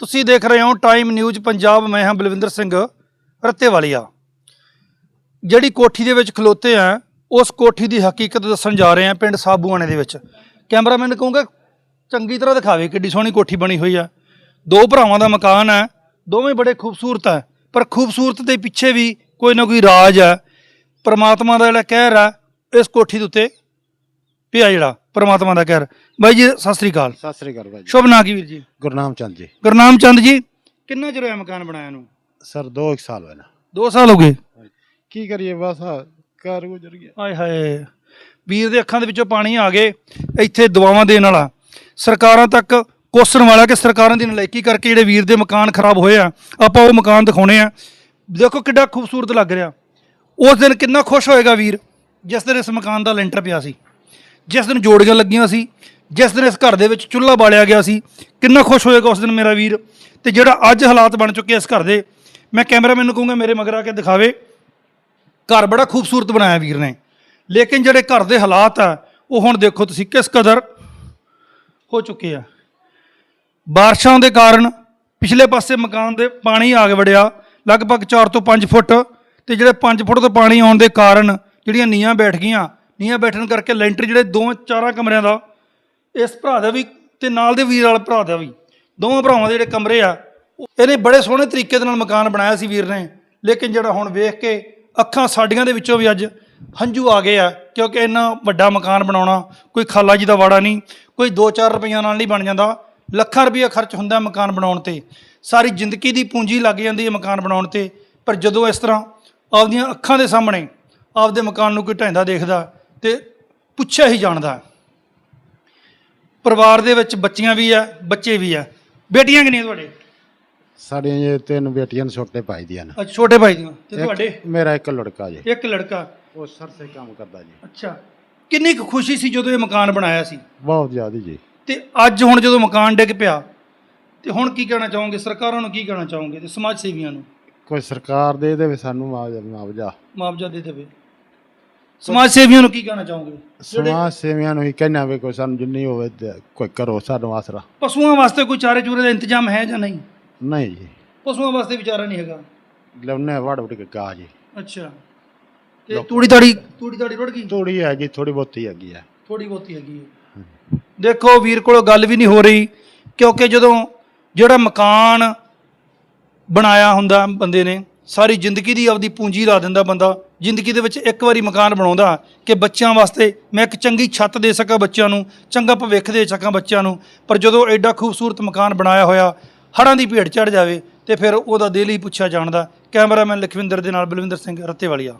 ਤੁਸੀਂ ਦੇਖ ਰਹੇ ਹੋ ਟਾਈਮ ਨਿਊਜ਼ ਪੰਜਾਬ, ਮੈਂ ਹਾਂ ਬਲਵਿੰਦਰ ਸਿੰਘ ਰੱਤੇਵਾਲੀਆ। ਜਿਹੜੀ ਕੋਠੀ ਦੇ ਵਿੱਚ ਖਲੋਤੇ ਆ, ਉਸ ਕੋਠੀ ਦੀ ਹਕੀਕਤ ਦੱਸਣ ਜਾ ਰਹੇ ਆ ਪਿੰਡ ਸਾਬੂਆਣੇ ਦੇ ਵਿੱਚ। ਕੈਮਰਾਮੈਨ ਕਹੂੰਗਾ, ਚੰਗੀ ਤਰ੍ਹਾਂ ਦਿਖਾਵੇ ਕਿੱਡੀ ਸੋਹਣੀ ਕੋਠੀ ਬਣੀ ਹੋਈ ਆ। ਦੋ ਭਰਾਵਾਂ ਦਾ ਮਕਾਨ ਹੈ ਦੋਵੇਂ ਬੜੇ ਖੂਬਸੂਰਤ ਹੈ ਪਰ ਖੂਬਸੂਰਤ ਦੇ ਪਿੱਛੇ ਵੀ ਕੋਈ ਨਾ ਕੋਈ ਰਾਜ ਹੈ ਪਰਮਾਤਮਾ ਦਾ ਜਿਹੜਾ ਕਹਿਰ ਹੈ ਇਸ ਕੋਠੀ ਦੇ ਉੱਤੇ ਪਿਆ ਜਿਹੜਾ। ਪਰਮਾਤਮਾ ਦਾ ਕਹਿਰ ਬਾਈ ਜੀ ਸਤਿ ਸ੍ਰੀ ਅਕਾਲ। ਸਤਿ ਸ੍ਰੀ ਅਕਾਲ ਭਾਈ ਸ਼ੁਭ ਨਾਂ ਕੀ ਵੀਰ ਜੀ? ਗੁਰਨਾਮ ਚੰਦ ਜੀ। ਗੁਰਨਾਮ ਚੰਦ ਜੀ ਕਿੰਨਾ ਚਿਰ ਹੋਇਆ ਮਕਾਨ ਬਣਾਇਆ ਨੂੰ? ਸਰ 2 ਇੱਕ ਸਾਲ ਹੋਏ ਨਾ। 2 ਸਾਲ ਹੋ ਗਏ। ਕੀ ਕਰੀਏ ਬਸ ਘਰ ਗੁਜ਼ਰ ਗਿਆ। ਆਏ ਹਾਏ ਵੀਰ ਦੇ ਅੱਖਾਂ ਦੇ ਵਿੱਚੋਂ ਪਾਣੀ ਆ ਗਏ ਇੱਥੇ ਦੁਆਵਾਂ ਦੇਣ ਵਾਲਾ। ਸਰਕਾਰਾਂ ਤੱਕ ਕੋਸਣ ਵਾਲਾ ਕਿ ਸਰਕਾਰਾਂ ਦੀ ਨਲਾਇਕੀ ਕਰਕੇ ਜਿਹੜੇ ਵੀਰ ਦੇ ਮਕਾਨ ਖਰਾਬ ਹੋਏ ਆ ਆਪਾਂ ਉਹ ਮਕਾਨ ਦਿਖਾਉਣੇ ਆ। ਦੇਖੋ ਕਿੱਡਾ ਖੂਬਸੂਰਤ ਲੱਗ ਰਿਹਾ। ਉਸ ਦਿਨ ਕਿੰਨਾ ਖੁਸ਼ ਹੋਏਗਾ ਵੀਰ ਜਿਸ ਦਿਨ ਇਸ ਮਕਾਨ ਦਾ ਲੈਂਟਰ ਪਿਆ ਸੀ। ਜਿਸ ਦਿਨ ਜੋੜੀਆਂ ਲੱਗੀਆਂ ਸੀ, ਜਿਸ ਦਿਨ ਇਸ ਘਰ ਦੇ ਵਿੱਚ ਚੁੱਲ੍ਹਾ ਬਾਲਿਆ ਗਿਆ ਸੀ, ਕਿੰਨਾ ਖੁਸ਼ ਹੋਏਗਾ ਉਸ ਦਿਨ ਮੇਰਾ ਵੀਰ। ਤੇ ਜਿਹੜਾ ਅੱਜ ਹਾਲਾਤ ਬਣ ਚੁੱਕੇ ਇਸ ਘਰ ਦੇ, ਮੈਂ ਕੈਮਰਾਮੈਨ ਨੂੰ ਕਹੂੰਗਾ, ਮੇਰੇ ਮਗਰ ਆ ਕੇ ਦਿਖਾਵੇ। ਘਰ ਬੜਾ ਖੂਬਸੂਰਤ ਬਣਾਇਆ ਵੀਰ ਨੇ। ਲੇਕਿਨ ਜਿਹੜੇ ਘਰ ਦੇ ਹਾਲਾਤ ਆ, ਉਹ ਹੁਣ ਦੇਖੋ ਤੁਸੀਂ ਕਿਸ ਕਦਰ ਹੋ ਚੁੱਕੇ ਆ। ਬਾਰਿਸ਼ਾਂ ਦੇ ਕਾਰਨ ਪਿਛਲੇ ਪਾਸੇ ਮਕਾਨ ਦੇ ਪਾਣੀ ਆ ਵੜਿਆ, ਲਗਭਗ 4 ਤੋਂ 5 ਫੁੱਟ। ਤੇ ਜਿਹੜੇ 5 ਫੁੱਟ ਤੋਂ ਪਾਣੀ ਆਉਣ ਦੇ ਕਾਰਨ ਜਿਹੜੀਆਂ ਨੀਆਂ ਬੈਠ ਗਈਆਂ ਨੀਹਾਂ ਬੈਠਣ ਕਰਕੇ ਲੈਂਟਰ ਜਿਹੜੇ ਦੋ ਚਾਰਾਂ ਕਮਰਿਆਂ ਦਾ, ਇਸ ਭਰਾ ਦਾ ਵੀ ਤੇ ਨਾਲ ਦੇ ਵੀਰ ਵਾਲੇ ਭਰਾ ਦਾ ਵੀ, ਦੋਵਾਂ ਭਰਾਵਾਂ ਦੇ ਜਿਹੜੇ ਕਮਰੇ ਆ ਉਹ- ਇਹਨੇ ਬੜੇ ਸੋਹਣੇ ਤਰੀਕੇ ਦੇ ਨਾਲ ਮਕਾਨ ਬਣਾਇਆ ਸੀ ਵੀਰ ਨੇ, ਲੇਕਿਨ ਜਿਹੜਾ ਹੁਣ ਵੇਖ ਕੇ ਅੱਖਾਂ ਸਾਡੀਆਂ ਦੇ ਵਿੱਚੋਂ ਵੀ ਅੱਜ ਹੰਝੂ ਆ ਗਏ ਆ, ਕਿਉਂਕਿ ਇੰਨਾ ਵੱਡਾ ਮਕਾਨ ਬਣਾਉਣਾ, ਕੋਈ ਖਾਲਾ ਜੀ ਦਾ ਵਾੜਾ ਨਹੀਂ, ਕੋਈ 2-4 ਰੁਪਈਆ ਨਾਲ ਨਹੀਂ ਬਣ ਜਾਂਦਾ, ਲੱਖਾਂ ਰੁਪਈਆ ਖਰਚ ਹੁੰਦਾ ਮਕਾਨ ਬਣਾਉਣ ਤੇ, ਸਾਰੀ ਜ਼ਿੰਦਗੀ ਦੀ ਪੂੰਜੀ ਲੱਗ ਜਾਂਦੀ ਹੈ ਮਕਾਨ ਬਣਾਉਣ ਤੇ, ਪਰ ਜਦੋਂ ਇਸ ਤਰ੍ਹਾਂ ਆਪਦੀਆਂ ਅੱਖਾਂ ਦੇ ਸਾਹਮਣੇ ਆਪਦੇ ਮਕਾਨ ਨੂੰ ਕੋਈ ਢਾਂਦਾ ਦੇਖਦਾ ਤੇ ਪੁੱਛਿਆ ਹੀ ਜਾਣਦਾ ਪਰਿਵਾਰ ਦੇ ਵਿੱਚ ਬੱਚੀਆਂ ਵੀ ਆ ਬੱਚੇ ਵੀ ਆ ਬੇਟੀਆਂ ਕਿੰਨੀਆਂ ਤੁਹਾਡੇ? ਸਾਡੀਆਂ ਇਹ ਤਿੰਨ ਬੇਟੀਆਂ ਨੇ ਛੋਟੇ ਭਾਈ ਦੀਆਂ ਨੇ। ਅੱਛਾ ਛੋਟੇ ਭਾਈ ਦੀਆਂ। ਤੇ ਇੱਕ- ਤੁਹਾਡੇ? ਮੇਰਾ ਇੱਕ ਲੜਕਾ ਜੀ। ਇੱਕ ਲੜਕਾ। ਉਹ ਸਰ ਸੇ ਕੰਮ ਕਰਦਾ ਜੀ। ਅੱਛਾ। ਕਿੰਨੀ ਕੁ ਖੁਸ਼ੀ ਸੀ ਜਦੋਂ ਇਹ ਮਕਾਨ ਬਣਾਇਆ ਸੀ? ਬਹੁਤ ਜ਼ਿਆਦਾ ਜੀ। ਤੇ ਅੱਜ ਹੁਣ ਜਦੋਂ ਮਕਾਨ ਡਿੱਗ ਪਿਆ ਤੇ ਹੁਣ ਕੀ ਕਹਿਣਾ ਚਾਹੋਗੇ? ਸਰਕਾਰਾਂ ਨੂੰ ਕੀ ਕਹਿਣਾ ਚਾਹੋਗੇ? ਤੇ ਸਮਾਜ ਸੇਵੀਆਂ ਨੂੰ? ਕੋਈ ਸਰਕਾਰ ਦੇ ਦੇਵੇ ਸਾਨੂੰ ਮੁਆਵਜ਼ਾ। ਮੁਆਵਜ਼ਾ ਦੇ ਦੇਵੇ। ਸਮਾਜ ਸੇਵੀਆਂ ਨੂੰ ਕੀ ਕਹਿਣਾ ਚਾਹੋਗੇ? ਜਿਹੜੇ ਸਮਾਜ ਸੇਵੀਆਂ ਨੂੰ ਹੀ ਕਹਿਣਾ ਵੀ ਕੋਈ ਸਾਨੂੰ ਜਿੰਨੀ ਹੋਵੇ ਤੇ ਕੋਈ ਕਰੋ ਸਾਨੂੰ ਆਸਰਾ। ਪਸ਼ੂਆਂ ਵਾਸਤੇ ਕੋਈ ਚਾਰੇ ਚੂਰੇ ਦਾ ਇੰਤਜ਼ਾਮ ਹੈ ਜਾਂ ਨਹੀਂ? ਨਹੀਂ ਜੀ। ਪਸ਼ੂਆਂ ਵਾਸਤੇ ਵਿਚਾਰਾ ਨਹੀਂ ਹੈਗਾ। ਲੈਉਨੇ ਵੜ ਵੜ ਕੇ ਗਾ ਜੀ। ਅੱਛਾ। ਤੇ ਤੂੜੀ ਤਾੜੀ ਤੂੜੀ ਤਾੜੀ ਰੁੜ ਗਈ? ਥੋੜੀ ਹੈਗੀ ਥੋੜੀ ਬਹੁਤੀ ਹੈਗੀ ਹੈ। ਥੋੜੀ ਬਹੁਤੀ ਹੈਗੀ ਹੈ। ਦੇਖੋ ਵੀਰ ਕੋਲੋਂ ਗੱਲ ਵੀ ਨਹੀਂ ਹੋ ਰਹੀ ਕਿਉਂਕਿ ਜਦੋਂ ਜਿਹੜਾ ਮਕਾਨ ਬਣਾਇਆ ਹੁੰਦਾ ਬੰਦੇ ਨੇ ਸਾਰੀ ਜ਼ਿੰਦਗੀ ਦੀ ਆਪਦੀ ਪੂੰਜੀ ਲਾ ਦਿੰਦਾ ਬੰਦਾ। ਜ਼ਿੰਦਗੀ ਦੇ ਵਿੱਚ ਇੱਕ ਵਾਰੀ ਮਕਾਨ ਬਣਾਉਂਦਾ ਕਿ ਬੱਚਿਆਂ ਵਾਸਤੇ ਮੈਂ ਇੱਕ ਚੰਗੀ ਛੱਤ ਦੇ ਸਕਾਂ ਬੱਚਿਆਂ ਨੂੰ, ਚੰਗਾ ਭਵਿੱਖ ਦੇ ਸਕਾਂ ਬੱਚਿਆਂ ਨੂੰ। ਪਰ ਜਦੋਂ ਐਡਾ ਖੂਬਸੂਰਤ ਮਕਾਨ ਬਣਾਇਆ ਹੋਇਆ ਹੜਾਂ ਦੀ ਭੇਟ ਚੜ ਜਾਵੇ ਤੇ ਫਿਰ ਉਹਦਾ ਦਿਲ ਹੀ ਪੁੱਛਿਆ ਜਾਣਦਾ। ਕੈਮਰਾਮੈਨ ਲਖਵਿੰਦਰ ਦੇ ਨਾਲ ਬਲਵਿੰਦਰ ਸਿੰਘ ਰੱਤੇਵਾਲੀਆ।